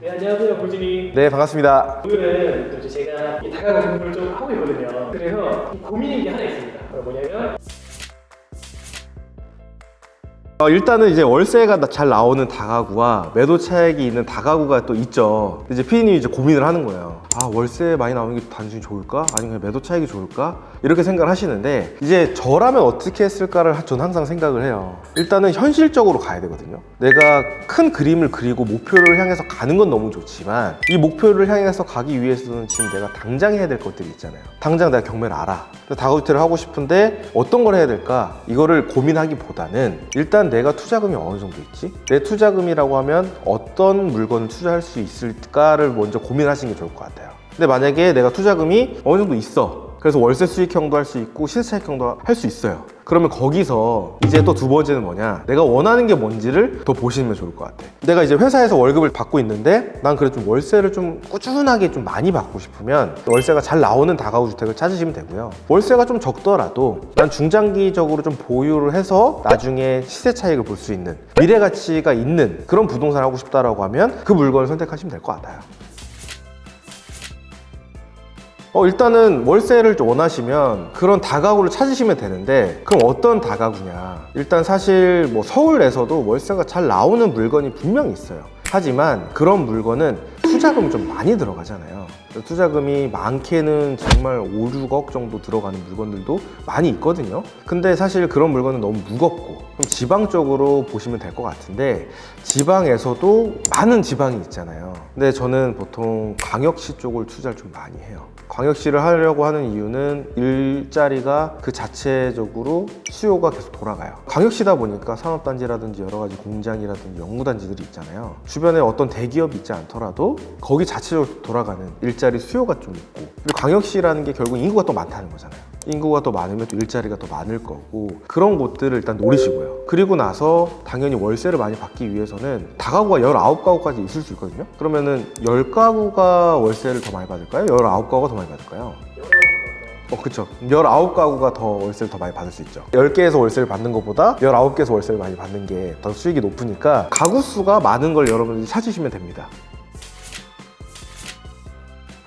네 안녕하세요 고진이 네, 반갑습니다. 오늘은 또 이제 제가 이 다가구 공부를 좀 하고 있거든요 그래서 이 고민인 게 하나 있습니다 그게 뭐냐면 어, 일단은 이제 월세가 나- 잘 나오는 다가구와 매도 차익이 있는 다가구가 또 있죠. 이제 피디님이 이제 고민을 하는 거예요. 아, 월세 많이 나오는 게 단순히 좋을까? 아니면 그냥 매도 차익이 좋을까? 이렇게 생각을 하시는데, 이제 저라면 어떻게 했을까를 전 항상 생각을 해요. 일단은 현실적으로 가야 되거든요. 내가 큰 그림을 그리고 목표를 향해서 가는 건 너무 좋지만, 이 목표를 향해서 가기 위해서는 지금 내가 당장 해야 될 것들이 있잖아요. 당장 내가 경매를 알아. 근데 다가구 주택을 하고 싶은데 어떤 걸 해야 될까? 이거를 고민하기보다는 일단 내가 투자금이 어느 정도 있지? 내 투자금이라고 하면 어떤 물건을 투자할 수 있을까를 먼저 고민하시는 게 좋을 것 같아요. 근데 만약에 내가 투자금이 어느 정도 있어. 그래서 월세 수익형도 할 수 있고 시세 차익형도 할 수 있어요. 그러면 거기서 이제 또 두 번째는 뭐냐? 내가 원하는 게 뭔지를 더 보시면 좋을 것 같아. 내가 이제 회사에서 월급을 받고 있는데 난 그래도 좀 월세를 좀 꾸준하게 좀 많이 받고 싶으면 월세가 잘 나오는 다가구 주택을 찾으시면 되고요. 월세가 좀 적더라도 난 중장기적으로 좀 보유를 해서 나중에 시세 차익을 볼 수 있는 미래 가치가 있는 그런 부동산을 하고 싶다라고 하면 그 물건을 선택하시면 될 것 같아요. 어, 일단은 월세를 좀 원하시면 그런 다가구를 찾으시면 되는데 그럼 어떤 다가구냐? 일단 사실 뭐 서울에서도 월세가 잘 나오는 물건이 분명히 있어요. 하지만 그런 물건은 투자금이 좀 많이 들어가잖아요. 투자금이 많게는 정말 5, 6억 정도 들어가는 물건들도 많이 있거든요. 근데 사실 그런 물건은 너무 무겁고 그럼 지방 쪽으로 보시면 될 것 같은데 지방에서도 많은 지방이 있잖아요 근데 저는 보통 광역시 쪽을 투자를 좀 많이 해요 광역시를 하려고 하는 이유는 일자리가 그 자체적으로 수요가 계속 돌아가요. 광역시다 보니까 산업단지라든지 여러 가지 공장이라든지 연구단지들이 있잖아요. 주변에 어떤 대기업이 있지 않더라도 거기 자체적으로 돌아가는 일자리 수요가 좀 있고 그리고 광역시라는 게 결국 인구가 또 많다는 거잖아요. 인구가 더 많으면 또 일자리가 더 많을 거고 그런 곳들을 일단 노리시고요. 그리고 나서 당연히 월세를 많이 받기 위해서는 다가구가 19가구까지 있을 수 있거든요. 그러면은 10가구가 월세를 더 많이 받을까요? 19가구가 더 많이 받을까요? 어, 그쵸. 19가구가 더 월세를 더 많이 받을 수 있죠. 10개에서 월세를 받는 것보다 19개에서 월세를 많이 받는 게 더 수익이 높으니까 가구 수가 많은 걸 여러분들이 찾으시면 됩니다.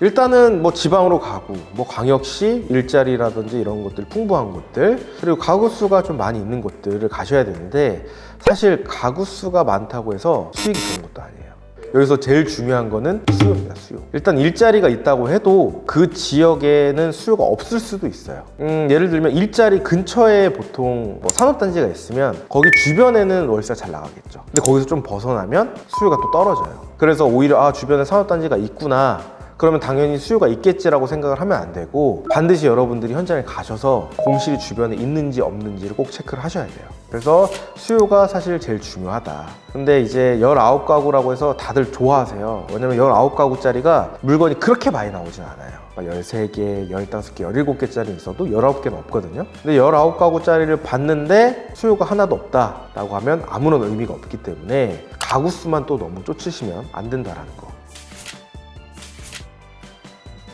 일단은 뭐 지방으로 가고 뭐 광역시 일자리라든지 이런 것들 풍부한 곳들 그리고 가구 수가 좀 많이 있는 곳들을 가셔야 되는데 사실 가구 수가 많다고 해서 수익이 좋은 것도 아니에요. 여기서 제일 중요한 거는 수요입니다, 수요. 일단 일자리가 있다고 해도 그 지역에는 수요가 없을 수도 있어요. 음, 예를 들면 일자리 근처에 보통 뭐 산업단지가 있으면 거기 주변에는 월세가 잘 나가겠죠. 근데 거기서 좀 벗어나면 수요가 또 떨어져요. 그래서 오히려 아, 주변에 산업단지가 있구나. 그러면 당연히 수요가 있겠지라고 생각을 하면 안 되고 반드시 여러분들이 현장에 가셔서 공실이 주변에 있는지 없는지를 꼭 체크를 하셔야 돼요. 그래서 수요가 사실 제일 중요하다. 근데 이제 19가구라고 해서 다들 좋아하세요. 왜냐면 19가구짜리가 물건이 그렇게 많이 나오진 않아요. 13개, 15개, 17개짜리 있어도 19개는 없거든요. 근데 19가구짜리를 봤는데 수요가 하나도 없다라고 하면 아무런 의미가 없기 때문에 가구 수만 또 너무 쫓으시면 안 된다라는 거.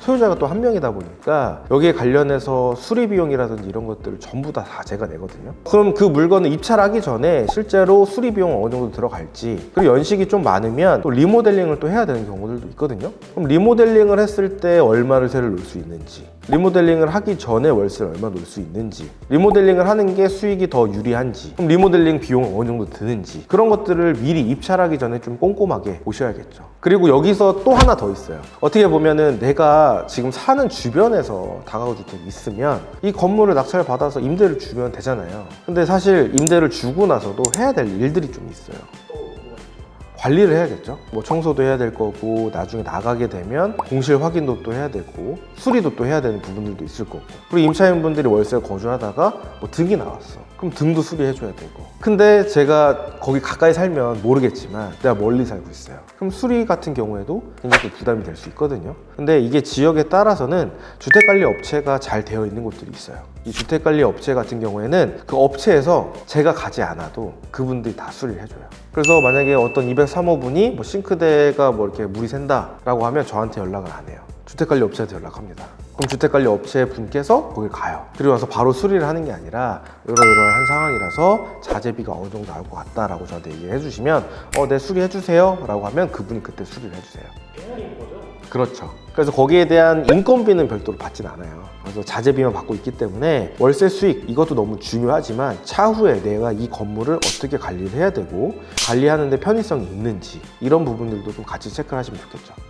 소유자가 또 한 명이다 보니까 여기에 관련해서 수리 비용이라든지 이런 것들을 전부 다, 다 제가 내거든요. 그럼 그 물건을 입찰하기 전에 실제로 수리 비용 어느 정도 들어갈지 그리고 연식이 좀 많으면 또 리모델링을 또 해야 되는 경우들도 있거든요. 그럼 리모델링을 했을 때 얼마를 세를 놓을 수 있는지 리모델링을 하기 전에 월세를 얼마 놓을 수 있는지 리모델링을 하는 게 수익이 더 유리한지 그럼 리모델링 비용은 어느 정도 드는지 그런 것들을 미리 입찰하기 전에 좀 꼼꼼하게 보셔야겠죠. 그리고 여기서 또 하나 더 있어요. 어떻게 보면은 내가 지금 사는 주변에서 다가구 주택이 있으면 이 건물을 낙찰 받아서 임대를 주면 되잖아요. 근데 사실 임대를 주고 나서도 해야 될 일들이 좀 있어요. 관리를 해야겠죠. 뭐 청소도 해야 될 거고 나중에 나가게 되면 공실 확인도 또 해야 되고 수리도 또 해야 되는 부분들도 있을 거고 그리고 임차인분들이 월세 거주하다가 뭐 등이 나왔어. 그럼 등도 수리해줘야 되고. 근데 제가 거기 가까이 살면 모르겠지만 내가 멀리 살고 있어요. 그럼 수리 같은 경우에도 굉장히 또 부담이 될 수 있거든요. 근데 이게 지역에 따라서는 주택관리 업체가 잘 되어 있는 곳들이 있어요. 이 주택관리 업체 같은 경우에는 그 업체에서 제가 가지 않아도 그분들이 다 수리를 해줘요. 그래서 만약에 어떤 203호분이 뭐 싱크대가 뭐 이렇게 물이 샌다라고 하면 저한테 연락을 안 해요. 주택관리 업체한테 연락합니다. 그럼 주택관리 업체 분께서 거길 가요. 그리고 와서 바로 수리를 하는 게 아니라 이러이러한 상황이라서 자재비가 어느 정도 나올 것 같다라고 저한테 얘기를 해주시면 어, 네 수리해 주세요. 라고 하면 그분이 그때 수리를 해 주세요. 그렇죠. 그래서 거기에 대한 인건비는 별도로 받진 않아요. 그래서 자재비만 받고 있기 때문에 월세 수익 이것도 너무 중요하지만 차후에 내가 이 건물을 어떻게 관리를 해야 되고 관리하는데 편의성이 있는지 이런 부분들도 좀 같이 체크를 하시면 좋겠죠.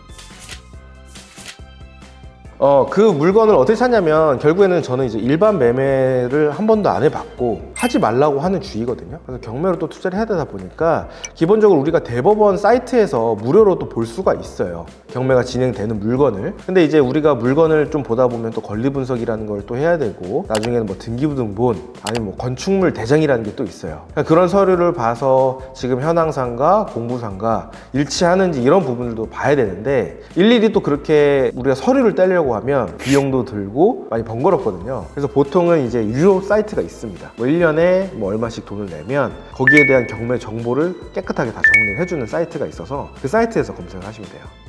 어, 그 물건을 어떻게 찾냐면 결국에는 저는 이제 일반 매매를 한 번도 안 해봤고 하지 말라고 하는 주의거든요. 그래서 경매로 또 투자를 해야 되다 보니까 기본적으로 우리가 대법원 사이트에서 무료로 또 볼 수가 있어요. 경매가 진행되는 물건을. 근데 이제 우리가 물건을 좀 보다 보면 또 권리 분석이라는 걸 또 해야 되고 나중에는 뭐 등기부등본 아니면 뭐 건축물 대장이라는 게 또 있어요. 그러니까 그런 서류를 봐서 지금 현황상과 공부상과 일치하는지 이런 부분들도 봐야 되는데 일일이 또 그렇게 우리가 서류를 떼려고 하면 비용도 들고 많이 번거롭거든요. 그래서 보통은 이제 유료 사이트가 있습니다. 뭐 1년에 뭐 얼마씩 돈을 내면 거기에 대한 경매 정보를 깨끗하게 다 정리를 해주는 사이트가 있어서 그 사이트에서 검색을 하시면 돼요.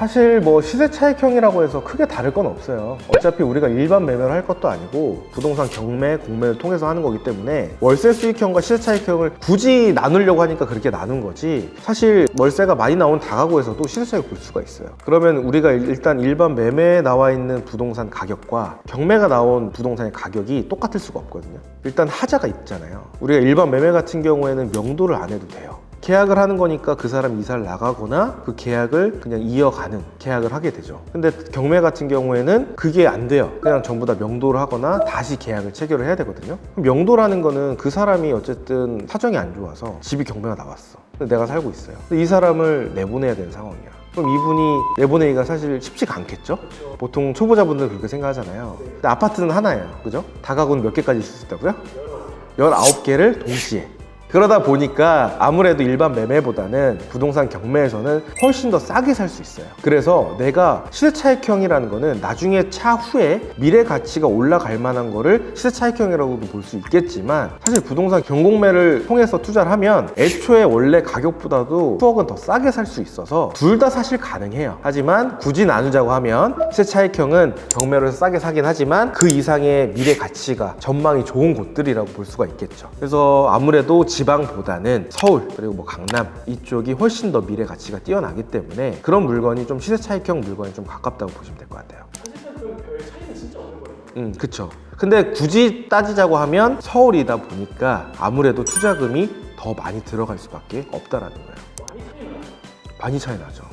사실 뭐 시세 차익형이라고 해서 크게 다를 건 없어요. 어차피 우리가 일반 매매를 할 것도 아니고 부동산 경매, 공매를 통해서 하는 거기 때문에 월세 수익형과 시세 차익형을 굳이 나누려고 하니까 그렇게 나눈 거지. 사실 월세가 많이 나온 다가구에서도 시세 차익을 볼 수가 있어요. 그러면 우리가 일단 일반 매매에 나와 있는 부동산 가격과 경매가 나온 부동산의 가격이 똑같을 수가 없거든요. 일단 하자가 있잖아요. 우리가 일반 매매 같은 경우에는 명도를 안 해도 돼요. 계약을 하는 거니까 그 사람 이사를 나가거나 그 계약을 그냥 이어가는 계약을 하게 되죠. 근데 경매 같은 경우에는 그게 안 돼요. 그냥 전부 다 명도를 하거나 다시 계약을 체결을 해야 되거든요. 명도라는 거는 그 사람이 어쨌든 사정이 안 좋아서 집이 경매가 나왔어. 근데 내가 살고 있어요. 이 사람을 내보내야 되는 상황이야. 그럼 이분이 내보내기가 사실 쉽지가 않겠죠? 보통 초보자분들 그렇게 생각하잖아요. 근데 아파트는 하나예요. 그죠? 다가구는 몇 개까지 있을 수 있다고요? 19개를 동시에. 그러다 보니까 아무래도 일반 매매보다는 부동산 경매에서는 훨씬 더 싸게 살 수 있어요. 그래서 내가 시세차익형이라는 거는 나중에 차후에 미래 가치가 올라갈 만한 거를 시세차익형이라고도 볼 수 있겠지만 사실 부동산 경공매를 통해서 투자를 하면 애초에 원래 가격보다도 수억은 더 싸게 살 수 있어서 둘 다 사실 가능해요. 하지만 굳이 나누자고 하면 시세차익형은 경매로 싸게 사긴 하지만 그 이상의 미래 가치가 전망이 좋은 곳들이라고 볼 수가 있겠죠. 그래서 아무래도 지 방보다는 서울 그리고 뭐 강남 이쪽이 훨씬 더 미래 가치가 뛰어나기 때문에 그런 물건이 좀 시세 차익형 물건이 좀 가깝다고 보시면 될 것 같아요. 사실상 그럼 별 차이는 진짜 없는 거예요. 음, 그쵸. 근데 굳이 따지자고 하면 서울이다 보니까 아무래도 투자금이 더 많이 들어갈 수밖에 없다라는 거예요. 많이 차이 나죠.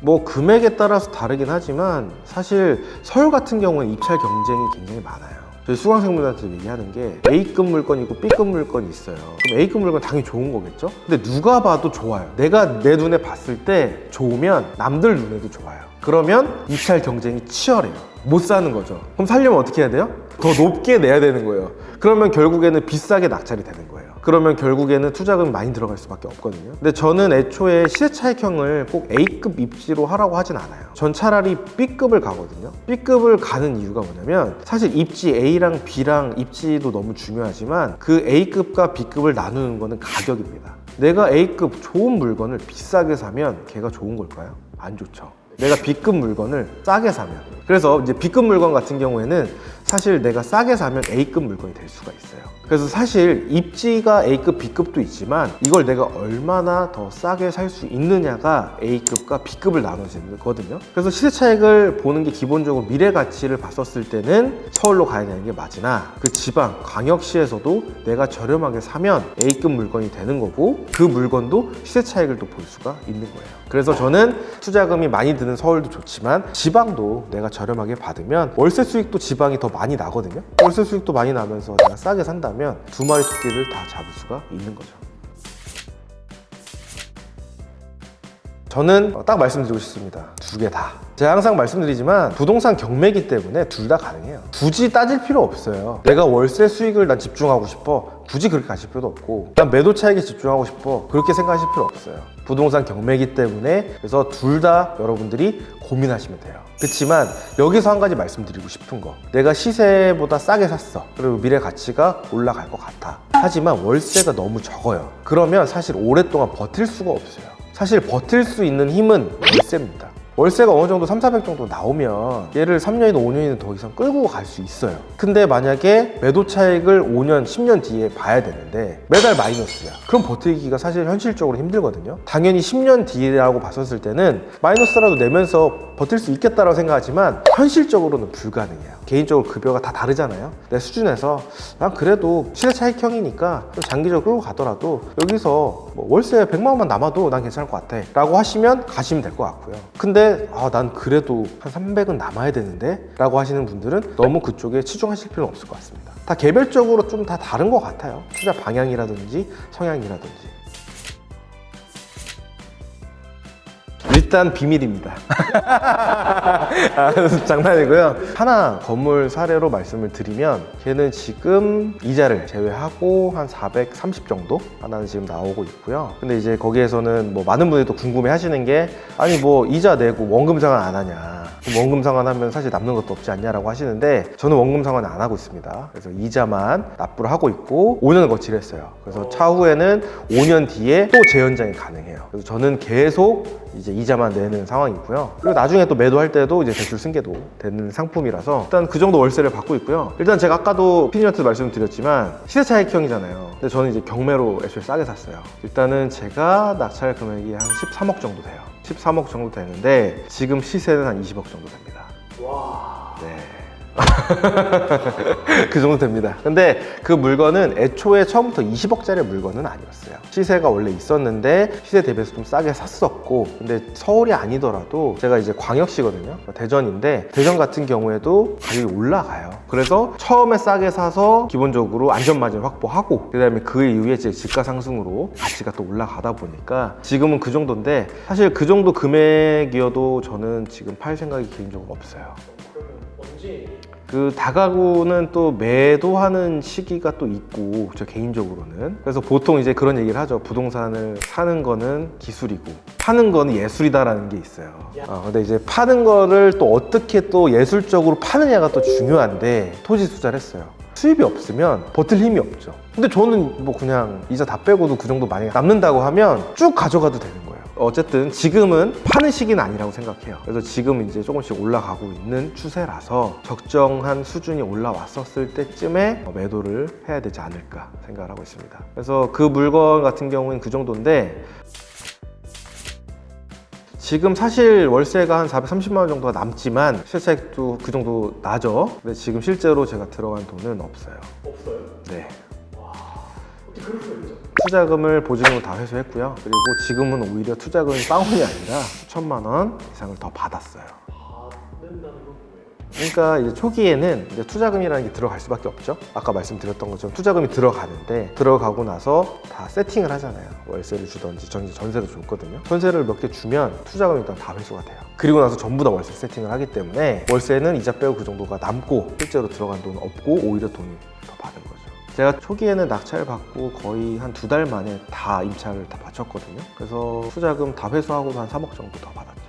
뭐 금액에 따라서 다르긴 하지만 사실 서울 같은 경우는 입찰 경쟁이 굉장히 많아요. 저희 수강생분들한테 얘기하는 게 A급 물건이 있고 B급 물건이 있어요. 그럼 A급 물건 당연히 좋은 거겠죠? 근데 누가 봐도 좋아요. 내가 내 눈에 봤을 때 좋으면 남들 눈에도 좋아요. 그러면 입찰 경쟁이 치열해요. 못 사는 거죠. 그럼 살려면 어떻게 해야 돼요? 더 높게 내야 되는 거예요. 그러면 결국에는 비싸게 낙찰이 되는 거예요. 그러면 결국에는 투자금이 많이 들어갈 수밖에 없거든요. 근데 저는 애초에 시세차익형을 꼭 A급 입지로 하라고 하진 않아요. 전 차라리 B급을 가거든요. B급을 가는 이유가 뭐냐면 사실 입지 A랑 B랑 입지도 너무 중요하지만 그 A급과 B급을 나누는 거는 가격입니다. 내가 A급 좋은 물건을 비싸게 사면 걔가 좋은 걸까요? 안 좋죠. 내가 B급 물건을 싸게 사면 그래서 이제 B급 물건 같은 경우에는 사실 내가 싸게 사면 A급 물건이 될 수가 있어요. 그래서 사실 입지가 A급, B급도 있지만 이걸 내가 얼마나 더 싸게 살 수 있느냐가 A급과 B급을 나눠지는 거거든요. 그래서 시세 차익을 보는 게 기본적으로 미래 가치를 봤었을 때는 서울로 가야 되는 게 맞으나 그 지방, 광역시에서도 내가 저렴하게 사면 A급 물건이 되는 거고 그 물건도 시세 차익을 또 볼 수가 있는 거예요. 그래서 저는 투자금이 많이 드는 서울도 좋지만 지방도 내가 저렴하게 받으면 월세 수익도 지방이 더 많이 나거든요. 월세 수익도 많이 나면서 내가 싸게 산다면 두 마리 토끼를 다 잡을 수가 있는 거죠. 저는 딱 말씀드리고 싶습니다. 두 개 다. 제가 항상 말씀드리지만 부동산 경매기 때문에 둘 다 가능해요. 굳이 따질 필요 없어요. 내가 월세 수익을 난 집중하고 싶어. 굳이 그렇게 가실 필요도 없고 난 매도 차익에 집중하고 싶어. 그렇게 생각하실 필요 없어요. 부동산 경매기 때문에 그래서 둘 다 여러분들이 고민하시면 돼요. 그렇지만 여기서 한 가지 말씀드리고 싶은 거 내가 시세보다 싸게 샀어 그리고 미래 가치가 올라갈 것 같아 하지만 월세가 너무 적어요 그러면 사실 오랫동안 버틸 수가 없어요 사실 버틸 수 있는 힘은 월세입니다. 월세가 어느 정도 3, 400 정도 나오면 얘를 3년이나 5년이나 더 이상 끌고 갈 수 있어요. 근데 만약에 매도 차익을 5년, 10년 뒤에 봐야 되는데 매달 마이너스야. 그럼 버티기가 사실 현실적으로 힘들거든요. 당연히 10년 뒤라고 봤었을 때는 마이너스라도 내면서 버틸 수 있겠다라고 생각하지만 현실적으로는 불가능해요. 개인적으로 급여가 다 다르잖아요. 내 수준에서 난 그래도 시대 차익형이니까 좀 장기적으로 가더라도 여기서 뭐 월세 100만 원만 남아도 난 괜찮을 것 같아. 라고 하시면 가시면 될 것 같고요. 근데 아, 난 그래도 한 300은 남아야 되는데 라고 하시는 분들은 너무 그쪽에 치중하실 필요는 없을 것 같습니다. 다 개별적으로 좀 다 다른 것 같아요. 투자 방향이라든지 성향이라든지. 일단 비밀입니다. 아, 장난이고요. 하나 건물 사례로 말씀을 드리면 걔는 지금 이자를 제외하고 한 430 정도 하나는 지금 나오고 있고요. 근데 이제 거기에서는 뭐 많은 분들이 또 궁금해 하시는 게 아니 뭐 이자 내고 원금 상환 안 하냐. 원금 상환하면 사실 남는 것도 없지 않냐라고 하시는데 저는 원금 상환 안 하고 있습니다. 그래서 이자만 납부를 하고 있고 5년을 거치를 했어요. 그래서 차후에는 5년 뒤에 또 재연장이 가능해요. 그래서 저는 계속 이제 이자만 내는 상황이고요. 그리고 나중에 또 매도할 때도 이제 대출 승계도 되는 상품이라서 일단 그 정도 월세를 받고 있고요. 일단 제가 아까도 피디한테 말씀드렸지만 시세 차익형이잖아요. 근데 저는 이제 경매로 애초에 싸게 샀어요. 일단은 제가 낙찰 금액이 한 13억 정도 돼요. 13억 정도 되는데 지금 시세는 한 20억 정도 됩니다. 와. 네. 그 정도 됩니다. 근데 그 물건은 애초에 처음부터 20억짜리 물건은 아니었어요. 시세가 원래 있었는데 시세 대비해서 좀 싸게 샀었고, 근데 서울이 아니더라도 제가 이제 광역시거든요. 대전인데 대전 같은 경우에도 가격이 올라가요. 그래서 처음에 싸게 사서 기본적으로 안전마진 확보하고 그다음에 그 이후에 이제 집가 상승으로 가치가 또 올라가다 보니까 지금은 그 정도인데 사실 그 정도 금액이어도 저는 지금 팔 생각이 개인적으로 없어요. 그러면 언제 그 다가구는 또 매도하는 시기가 또 있고 저 개인적으로는. 그래서 보통 이제 그런 얘기를 하죠. 부동산을 사는 거는 기술이고 파는 거는 예술이다라는 게 있어요. 어, 근데 이제 파는 거를 또 어떻게 또 예술적으로 파느냐가 또 중요한데 토지 투자를 했어요. 수입이 없으면 버틸 힘이 없죠. 근데 저는 뭐 그냥 이자 다 빼고도 그 정도 많이 남는다고 하면 쭉 가져가도 되는 거예요 어쨌든 지금은 파는 시기는 아니라고 생각해요. 그래서 지금 이제 조금씩 올라가고 있는 추세라서 적정한 수준이 올라왔었을 때쯤에 어, 매도를 해야 되지 않을까 생각을 하고 있습니다. 그래서 그 물건 같은 경우는 그 정도인데 지금 사실 월세가 한 430만 원 정도가 남지만 실차익도 그 정도 나죠. 근데 지금 실제로 제가 들어간 돈은 없어요. 없어요? 네. 투자금을 보증금으로 다 회수했고요. 그리고 지금은 오히려 투자금이 빵원이 아니라 수천만 원 이상을 더 받았어요. 그러니까 이제 초기에는 이제 투자금이라는 게 들어갈 수밖에 없죠. 아까 말씀드렸던 것처럼 투자금이 들어가는데 들어가고 나서 다 세팅을 하잖아요. 월세를 주던지 전 전세를 줬거든요. 전세를 몇 개 주면 투자금이 일단 다 회수가 돼요. 그리고 나서 전부 다 월세 세팅을 하기 때문에 월세는 이자 빼고 그 정도가 남고 실제로 들어간 돈은 없고 오히려 돈이 더 받은 거죠. 제가 초기에는 낙찰 받고 거의 한 두 달 만에 다 임차를 다 바쳤거든요. 그래서 투자금 다 회수하고도 한 3억 정도 더 받았죠.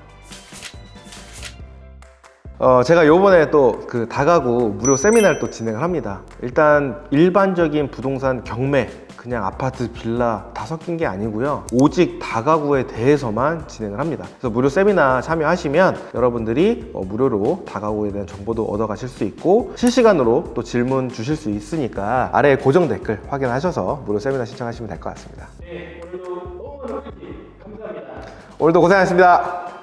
어, 제가 요번에 또 그 다가구 무료 세미나를 또 진행을 합니다. 일단 일반적인 부동산 경매, 그냥 아파트, 빌라 다 섞인 게 아니고요. 오직 다가구에 대해서만 진행을 합니다. 그래서 무료 세미나 참여하시면 여러분들이 어, 무료로 다가구에 대한 정보도 얻어 가실 수 있고 실시간으로 또 질문 주실 수 있으니까 아래 고정 댓글 확인하셔서 무료 세미나 신청하시면 될 것 같습니다. 네, 오늘도 너무 감사합니다. 오늘도 고생하셨습니다.